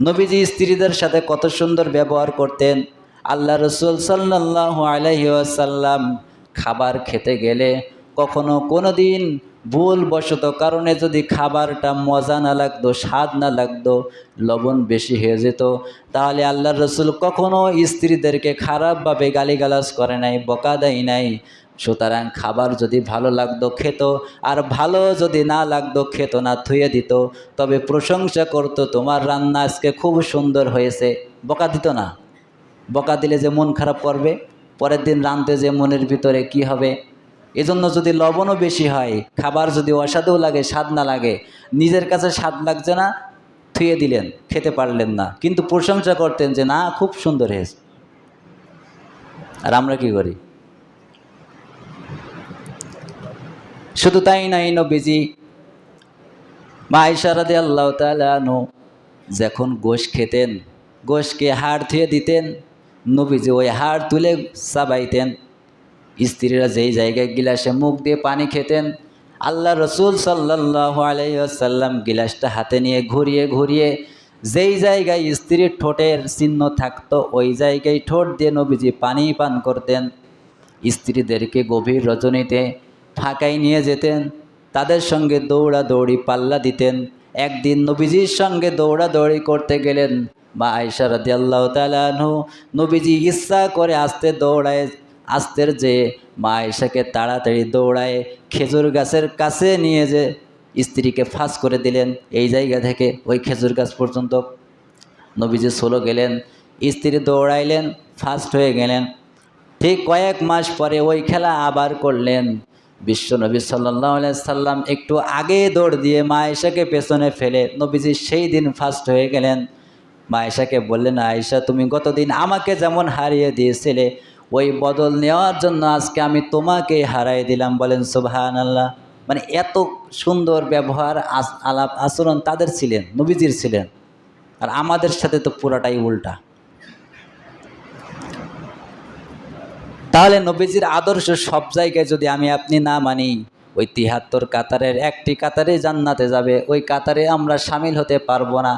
নবীজি স্ত্রীদের সাথে কত সুন্দর ব্যবহার করতেন। আল্লাহ রসুল সাল্লাহ আলহিউসাল্লাম খাবার খেতে গেলে কখনো কোনো দিন ভুলবশত কারণে যদি খাবারটা মজা না লাগতো, স্বাদ না লাগতো, লবণ বেশি হয়ে যেত, তাহলে আল্লাহ রসুল কখনো স্ত্রীদেরকে খারাপভাবে গালিগালাজ করে নাই বকা দেয় নাই সুতরাং খাবার যদি ভালো লাগতো, খেত। আর ভালো যদি না লাগতো, খেত না থুয়ে দিত। তবে প্রশংসা করতো, তোমার রান্না আজকে খুব সুন্দর হয়েছে। বকা দিত না। বকা দিলে যে মন খারাপ করবে, পরের দিন রাঁধতে যে মনের ভিতরে কি হবে? এজন্য যদি লবণও বেশি হয়, খাবার যদি অসাধেও লাগে, স্বাদ না লাগে, নিজের কাছে স্বাদ লাগছে না থুয়ে দিলেন, খেতে পারলেন না। কিন্তু প্রশংসা করতেন যে, না, খুব সুন্দর হয়েছে। আর আমরা কি করি? শুধু তাই নাই নবীজি। মা ইশারাদে আল্লাহ তালু যখন গোশ খেতেন, গোশকে হাড় ধুয়ে দিতেন, নবীজি ওই হাড় তুলে চাবাইতেন। স্ত্রীরা যেই জায়গায় গিলাসে মুখ দিয়ে পানি খেতেন, আল্লাহ রসুল সাল্লাহ আলাইসাল্লাম গিলাসটা হাতে নিয়ে ঘুরিয়ে ঘুরিয়ে যেই জায়গায় স্ত্রীর ঠোঁটের চিহ্ন থাকতো, ওই জায়গায় ঠোঁট দিয়ে নবীজি পানি পান করতেন। স্ত্রীদেরকে গভীর রজনীতে ফাঁকায় নিয়ে যেতেন। তাদের সঙ্গে দৌড়াদৌড়ি পাল্লা দিতেন। একদিন নবীজির সঙ্গে দৌড়াদৌড়ি করতে গেলেন। বা আয়সা রাদি আল্লাহ তালু নবীজি ইচ্ছা করে আসতে দৌড়ায় আস্তের যে মা আয়সাকে তাড়াতাড়ি দৌড়ায় খেজুর গাছের কাছে নিয়ে যে স্ত্রীকে ফাঁস করে দিলেন এই জায়গা থেকে, ওই খেজুর গাছ পর্যন্ত। নবীজি সোলো গেলেন, স্ত্রী দৌড়াইলেন ফার্স্ট হয়ে গেলেন। ঠিক কয়েক মাস পরে ওই খেলা আবার করলেন। বিশ্ব নবী সাল্লাহ সাল্লাম একটু আগে দৌড় দিয়ে মা আয়েশাকে পেছনে ফেলে, নবীজি সেই দিন ফার্স্ট হয়ে গেলেন। মা আয়েশাকে বললেন, আয়েশা, তুমি গতদিন আমাকে যেমন হারিয়ে দিয়েছিলে, ওই বদল নেওয়ার জন্য আজকে আমি তোমাকে হারাই দিলাম বলেন সুবহান আল্লাহ মানে এত সুন্দর ব্যবহার আলাপ, আচরণ তাদের ছিলেন, নবীজির ছিলেন। আর আমাদের সাথে তো পুরাটাই উল্টা। তাহলে নবীজির আদর্শ সব জায়গায় যদি আমি আপনি না মানি, ওই তিহাত্তর কাতারের একটি কাতারে জান্নাতে যাবে, ওই কাতারে আমরা সামিল হতে পারব না।